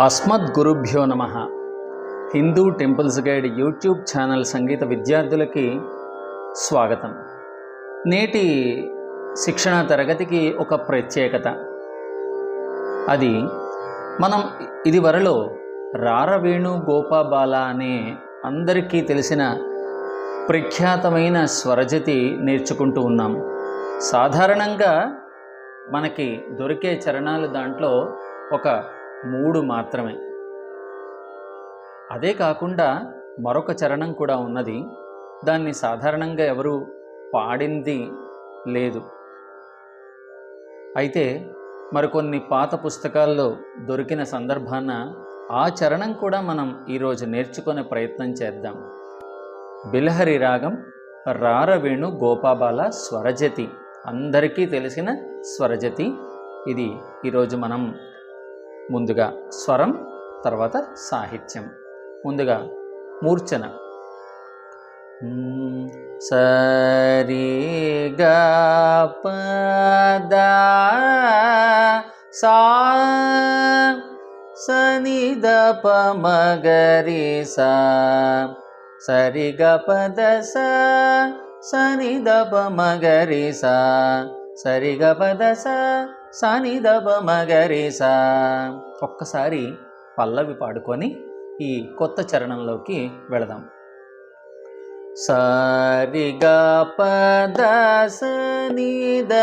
అస్మద్గురుభ్యో నమ. Hindu temples guide YouTube channel సంగీత విద్యార్థులకి స్వాగతం. నేటి శిక్షణ తరగతికి ఒక ప్రత్యేకత. అది మనం ఇదివరలో రారవేణు గోపాబాల అనే అందరికీ తెలిసిన ప్రఖ్యాతమైన స్వరజతి నేర్చుకుంటూ ఉన్నాం. సాధారణంగా మనకి దొరికే చరణాలు దాంట్లో ఒక మూడు మాత్రమే. అదే కాకుండా మరొక చరణం కూడా ఉన్నది. దాన్ని సాధారణంగా ఎవరు పాడింది లేదు. అయితే మరికొన్ని పాత పుస్తకాల్లో దొరికిన సందర్భాన ఆ చరణం కూడా మనం ఈరోజు నేర్చుకునే ప్రయత్నం చేద్దాం. బిలహరి రాగం రారవేణు గోపాబాల స్వరజతి. అందరికీ తెలిసిన స్వరజతి. ఇది ఈరోజు మనం ముందుగా స్వరం తర్వాత సాహిత్యం ముందుగా మూర్ఛన మ్మ్. సరి గా పద సా సని ద ప మగరి సా సరి గ పద స సని ద ప మగరి సా సరి గ పద స ఒక్కసారి పల్లవి పాడుకొని ఈ కొత్త చరణంలోకి వెళదాం. సరిగా పదస నిద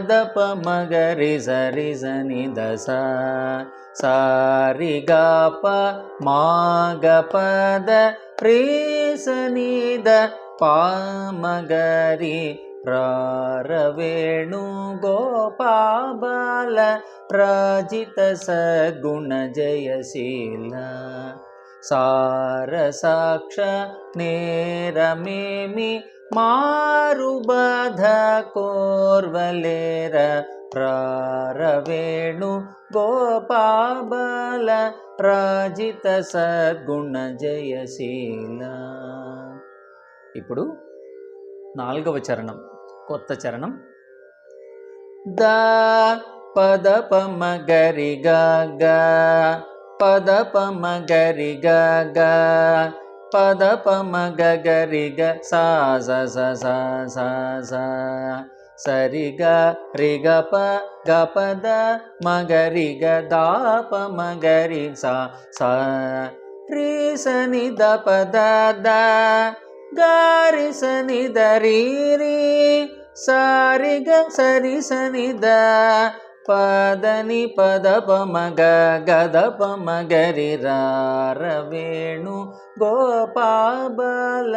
ద మగరి సరి సని ద స సారిగా ప మాగ పద రే సని ద రారవేణుగోపాల మగరి రారవేణు రాజిత సద్గుణ జయశీల సారసాక్ష నేరమేమి మారుబధ కోర్వలేర ప్రారవేణు గోపాబల రాజిత సద్గుణ జయశీల. ఇప్పుడు నాలుగవ చరణం. కొత్త చరణం. ద పద పమ గరి గ పద పమ గరి గ పద పమ గరి గ సా సా సా స స స సరి గ రి గ ప గ పద మగరి గ దా ప మగరి సా సా రి సని ద పద ద గారి సని ద రి సరి సని ద పదని పద పమగ గద పమగరి రారవేణు గోపాబల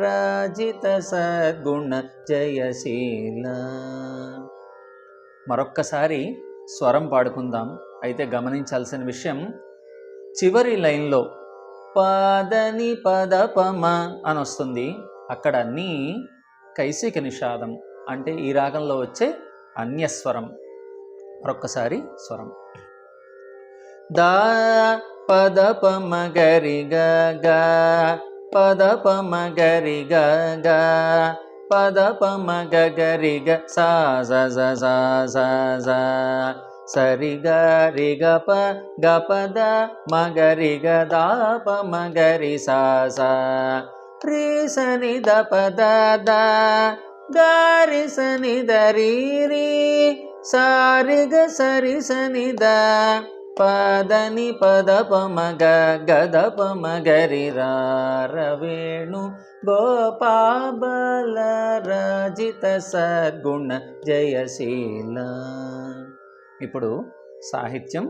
రాజిత సద్గుణ జయశీల. మరొక్కసారి స్వరం పాడుకుందాం. అయితే గమనించాల్సిన విషయం చివరి లైన్లో పదని పదపమ అని వస్తుంది అక్కడ నీ కైసిక నిషాదం అంటే ఈ రాగంలో వచ్చే అన్యస్వరం మరొక్కసారి స్వరం. దా పదపమ గరి గ గ పద గరి గ పదపమ పద పమ గరి గ సా. స స గపద స స మగరి గ రి సని ద పద గారి సని ద రి రి సారి గ సరి సని ద పదని పద పమ గ గద పమ రారవేణు గోపాబల రాజిత సద్గుణ జయశీలా. ఇప్పుడు సాహిత్యం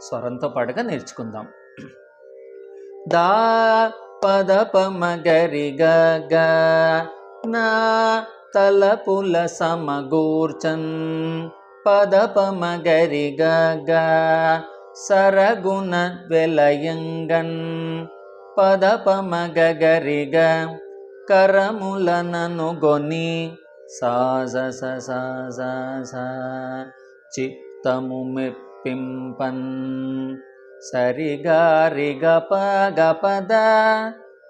స్వరంతో పాటుగా నేర్చుకుందాం. దా పద పమ గరి గ నా తలపుల సమగూర్చన్ పద పమ గరి గ సరగుణ వెలయంగన్ పద పమ గ గరి గ కరములనను గొని సా స స చిత్తము మెప్పింపన్ సరిగారి గపద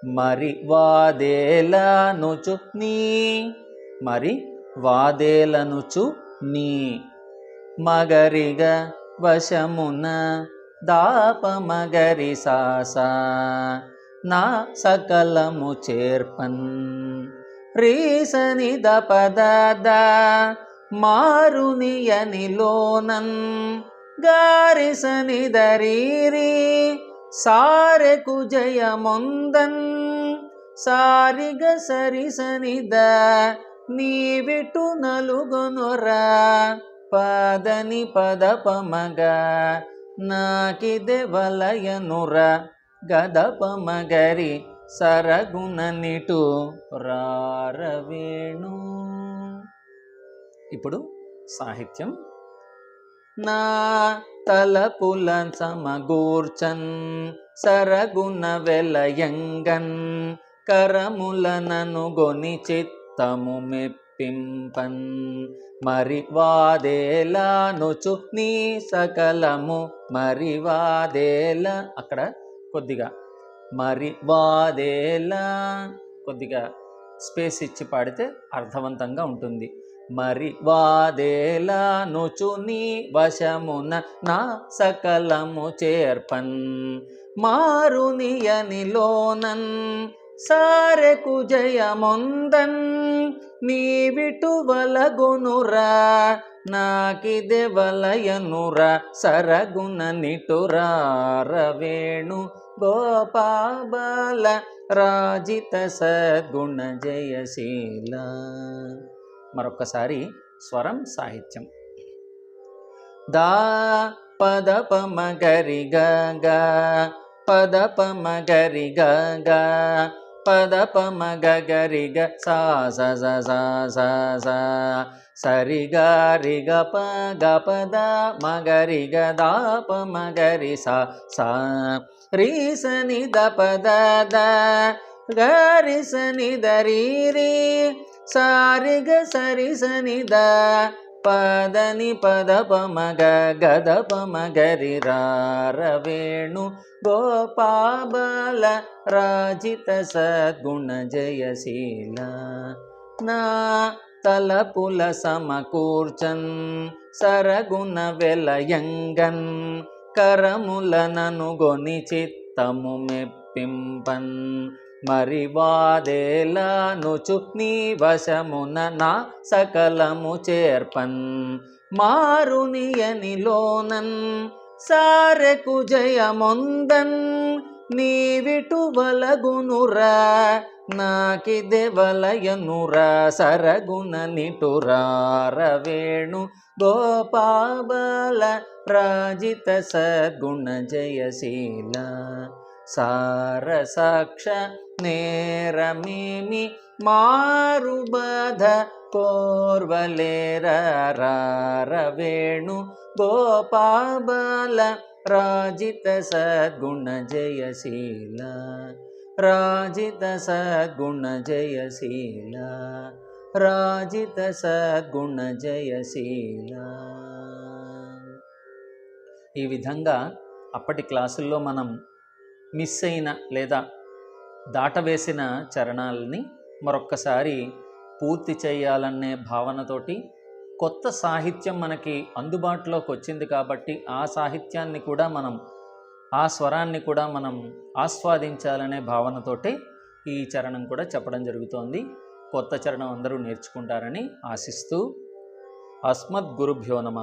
మరి వాదేలనుచు నీ మరి వాదేలనుచు నీ. మగరిగ వశమున దాపమగరి సాస నా సకలము చేర్పన్. రీసని దపద మారునియనిలోనన్ గారిసని దరీరి సారెకు జయమొందన్ సారిగ సరిసనిద నీవిటు నలుగొనురా పదని పదపమగ నాకిదె వలయనుర గదపమగరి సరగుణ నిటు రారవేణు. ఇప్పుడు సాహిత్యం. నా తలపుల సమగూర్చన్ సరగుణ వెలయంగన్ కరములనను గొని చిత్తము మెప్పింపన్. మరి వాదేలా నొచు నీ సకలము మరి వాదేలా అక్కడ కొద్దిగా. మరి వాదేలా కొద్దిగా స్పేస్ ఇచ్చి పాడితే అర్థవంతంగా ఉంటుంది. మరి వాదేలా నొచు నీ వశమున నా సకలము చేర్పన్. మారునియనిలోనన్ సారెకు జయమొందన్. నీవిటు వలగొనురా నాకిదె వలయనురా సరగుణ నిటురారవేణు గోపాబల రాజిత సద్గుణ జయశీల మరొక్కసారి స్వరం సాహిత్యం దా పద పమగరి గ పద పమగరి గ పద పమగరి గ సా స స స స స సరి గరి గ ప గ పద మగరి గ దా పమగరి స స రీ సని ద పద ద గారి సని దరి రి సారిగ సరి సని ద పదని పద పమగ గద పమగరి రారవేణు గోపాబల రాజిత సద్గుణ జయశీల. నా తలపుల సమకూర్చన్ సరగుణ వెలయంగన్ కరములనను గొని చిత్తము మెప్పింపన్ మరి వాదేలా నుచు నీ వశమున నా సకలము చేర్పన్. మారునియనిలోనన్ సారెకు జయమొందన్. నీ విటువలగునురా నాకిదే వలయనురా సరగున నిటురారవేణు గోపాబల రాజిత సద్గుణ జయశీల. సారసాక్ష నేరమేమి మారుబధ కోర్వలేరవేణు గోపాబల రాజిత సద్గుణ జయశీల రాజిత సద్గుణ జయశీల రాజిత సద్గుణ జయశీల ఈ విధంగా అప్పటి క్లాసుల్లో మనం మిస్ అయిన లేదా దాటవేసిన చరణాలని మరొక్కసారి పూర్తి చేయాలనే భావనతోటి కొత్త సాహిత్యం మనకి అందుబాటులోకి వచ్చింది కాబట్టి ఆ సాహిత్యాన్ని కూడా మనం ఆ స్వరాన్ని కూడా మనం ఆస్వాదించాలనే భావనతోటి ఈ చరణం కూడా చెప్పడం జరుగుతోంది. కొత్త చరణం అందరూ నేర్చుకుంటారని ఆశిస్తూ అస్మద్గురుభ్యో నమ.